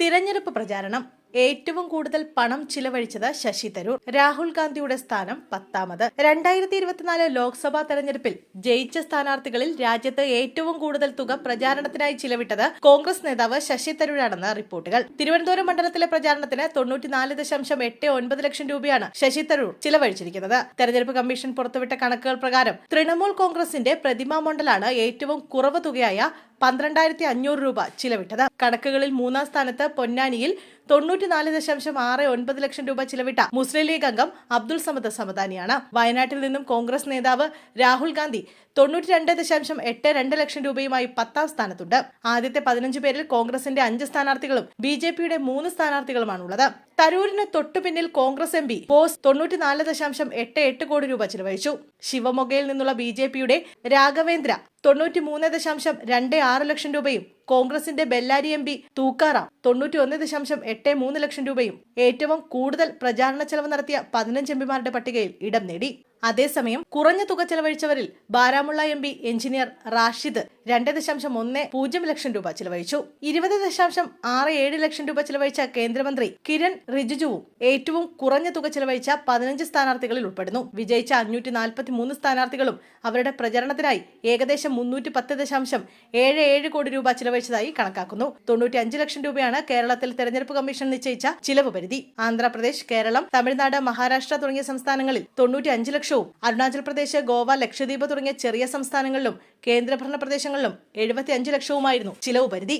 തിരഞ്ഞെടുപ്പ് പ്രചാരണം. ഏറ്റവും കൂടുതൽ പണം ചിലവഴിച്ചത് ശശി തരൂർ. രാഹുൽ ഗാന്ധിയുടെ സ്ഥാനം പത്താമത്. രണ്ടായിരത്തി ഇരുപത്തിനാല് ലോക്സഭാ തെരഞ്ഞെടുപ്പിൽ ജയിച്ച സ്ഥാനാർത്ഥികളിൽ രാജ്യത്ത് ഏറ്റവും കൂടുതൽ തുക പ്രചാരണത്തിനായി ചിലവിട്ടത് കോൺഗ്രസ് നേതാവ് ശശി തരൂരാണെന്ന് റിപ്പോർട്ടുകൾ. തിരുവനന്തപുരം മണ്ഡലത്തിലെ പ്രചാരണത്തിന് തൊണ്ണൂറ്റിനാല് ദശാംശം എട്ട് ഒൻപത് ലക്ഷം രൂപയാണ് ശശി തരൂർ ചിലവഴിച്ചിരിക്കുന്നത്. തെരഞ്ഞെടുപ്പ് കമ്മീഷൻ പുറത്തുവിട്ട കണക്കുകൾ പ്രകാരം തൃണമൂൽ കോൺഗ്രസിന്റെ പ്രതിമാ മണ്ഡലാണ് ഏറ്റവും കുറവ് തുകയായ പന്ത്രണ്ടായിരത്തി അഞ്ഞൂറ് രൂപ ചിലവിട്ടത്. കണക്കുകളിൽ മൂന്നാം സ്ഥാനത്ത് പൊന്നാനിയിൽ തൊണ്ണൂറ്റിനാല് ദശാംശം ആറ് ഒൻപത് ലക്ഷം രൂപ ചിലവിട്ട മുസ്ലിം ലീഗ് അംഗം അബ്ദുൾ സമദ് സമദാനിയാണ്. വയനാട്ടിൽ നിന്നും കോൺഗ്രസ് നേതാവ് രാഹുൽ ഗാന്ധി തൊണ്ണൂറ്റി രണ്ട് ദശാംശം എട്ട് രണ്ട് ലക്ഷം രൂപയുമായി പത്താം സ്ഥാനത്തുണ്ട്. ആദ്യത്തെ പതിനഞ്ച് പേരിൽ കോൺഗ്രസിന്റെ അഞ്ച് സ്ഥാനാർത്ഥികളും ബി ജെ പിയുടെ മൂന്ന് സ്ഥാനാർത്ഥികളുമാണുള്ളത്. തരൂരിന് തൊട്ടു പിന്നിൽ കോൺഗ്രസ് എം പി ബോസ് തൊണ്ണൂറ്റിനാല് ദശാംശം എട്ട് എട്ട് കോടി രൂപ ചിലവഴിച്ചു. ശിവമൊഗയിൽ നിന്നുള്ള ബി ജെ പിയുടെ രാഘവേന്ദ്ര തൊണ്ണൂറ്റി മൂന്ന് ദശാംശം രണ്ട് ആറ് ലക്ഷം രൂപയും കോൺഗ്രസിന്റെ ബെല്ലാരി എം പി തൂക്കാറാം തൊണ്ണൂറ്റി ഒന്ന് ദശാംശം എട്ട് മൂന്ന് ലക്ഷം രൂപയും ഏറ്റവും കൂടുതൽ പ്രചാരണ ചെലവ് നടത്തിയ പതിനഞ്ച് എം പിമാരുടെ പട്ടികയിൽ ഇടം നേടി. അതേസമയം കുറഞ്ഞ തുക ചെലവഴിച്ചവരിൽ Baramulla M P engineer Rashid രണ്ട് ദശാംശം ഒന്ന് പൂജ്യം ലക്ഷം രൂപ ചിലവഴിച്ചു. ഇരുപത് ദശാംശം ആറ് ഏഴ് ലക്ഷം രൂപ ചിലവഴിച്ച കേന്ദ്രമന്ത്രി കിരൺ റിജിജുവും ഏറ്റവും കുറഞ്ഞ തുക ചിലവഴിച്ച പതിനഞ്ച് സ്ഥാനാർത്ഥികളിൽ ഉൾപ്പെടുന്നു. വിജയിച്ച അഞ്ഞൂറ്റി നാൽപ്പത്തി മൂന്ന് സ്ഥാനാർത്ഥികളും അവരുടെ പ്രചരണത്തിനായി ഏകദേശം മുന്നൂറ്റി പത്ത് ദശാംശം ഏഴ് ഏഴ് കോടി രൂപ ചിലവഴിച്ചതായി കണക്കാക്കുന്നു. തൊണ്ണൂറ്റി അഞ്ച് ലക്ഷം രൂപയാണ് കേരളത്തിൽ തെരഞ്ഞെടുപ്പ് കമ്മീഷൻ നിശ്ചയിച്ച ചിലവ് പരിധി. ആന്ധ്രാപ്രദേശ് കേരളം തമിഴ്നാട് മഹാരാഷ്ട്ര തുടങ്ങിയ സംസ്ഥാനങ്ങളിൽ തൊണ്ണൂറ്റി അഞ്ച് ലക്ഷവും അരുണാചൽ പ്രദേശ് ഗോവ ലക്ഷദ്വീപ് തുടങ്ങിയ ചെറിയ സംസ്ഥാനങ്ങളിലും കേന്ദ്രഭരണ പ്രദേശങ്ങളിലും എഴുപത്തി ലക്ഷവുമായിരുന്നു ചിലവ് പരിധി.